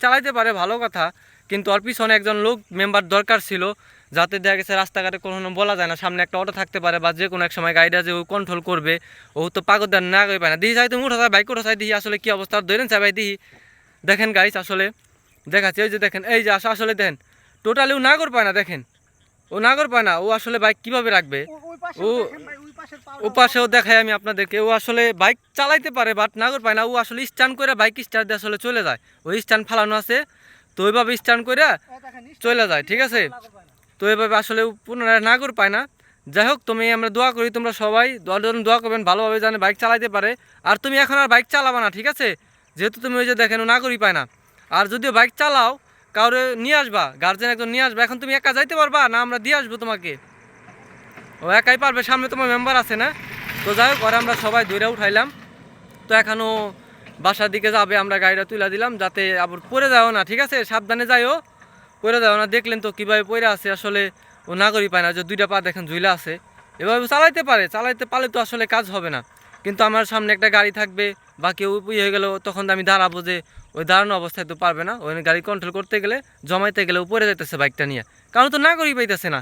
চালাইতে পারে, ভালো কথা। কিন্তু ওর পিছনে একজন লোক মেম্বার দরকার ছিল, যাতে দেখা গেছে রাস্তাঘাটে কোনো বলা যায় না, সামনে একটা অটো থাকতে পারে বা যে কোনো এক সময় গাড়িটা যে ও কন্ট্রোল করবে, ও তো পাগদার না করে পায় না। দিহি চাই তুমি উঠো চাই বাইক উঠো চাই দিহি আসলে কী অবস্থা? ধরেন চাই দিহি। দেখেন গাইস আসলে দেখাচ্ছি ওই যে দেখেন, এই যে আস- আসলে দেখেন টোটালি ও নাগর পায় না, দেখেন। ও না নাগর পায় না, ও আসলে বাইক কীভাবে রাখবে? ও- পাশেও দেখাই আমি আপনাদেরকে। ও আসলে বাইক চালাইতে পারে বাট নাগর পায় না। ও আসলে স্ট্যান্ড করে বাইক স্টার্ট দিয়ে আসলে চলে যায়। ওই স্ট্যান্ড ফালানো আছে। তো ওইভাবে স্ট্যান্ড করে চলে যায় ঠিক আছে? তো এভাবে আসলে পুনরায় নাগর পায় না। যাই হোক তুমি আমরা দোয়া করি তোমরা সবাই দোয়ার জন্য দোয়া করবেন ভালোভাবে জানে বাইক চালাইতে পারে। আর তুমি এখন আর বাইক চালাবা না ঠিক আছে? যেহেতু তুমি ওই যে দেখেন নাগরই পায় না। আর যদিও বাইক চালাও কাউরে নিয়ে আসবা গার্জেন একজন নিয়ে আসবা এখন তুমি একা যাইতে পারবা? না আমরা দিয়ে আসব তোমাকে। ও একাই পারবে, সামনে তোমার মেম্বার আছে না? তো যাই হোক আমরা সবাই দূরে উঠাইলাম। তো এখনও বাসার দিকে যাবে, আমরা গাড়িটা তুলে দিলাম, যাতে আবার পড়ে যাও না, ঠিক আছে? সাবধানে যাইও পড়ে যাও না, দেখলেন তো কীভাবে পড়ে আছে, আসলে ও নাগরই পায় না, যে দুইটা পা দেখেন ঝুলে আছে। এভাবে চালাইতে পারে, চালাইতে পারলে তো আসলে কাজ হবে না। কিন্তু আমার সামনে একটা গাড়ি থাকবে বা কেউ ইয়ে হয়ে গেল, তখন আমি দাঁড়াবো যে ওই দাঁড়ানো অবস্থায় তো পারবে না। ওই গাড়ি কন্ট্রোল করতে গেলে, জমাইতে গেলে উপরে যেতেছে বাইকটা নিয়ে। কারণ তো নাগরই পাইতেছে না।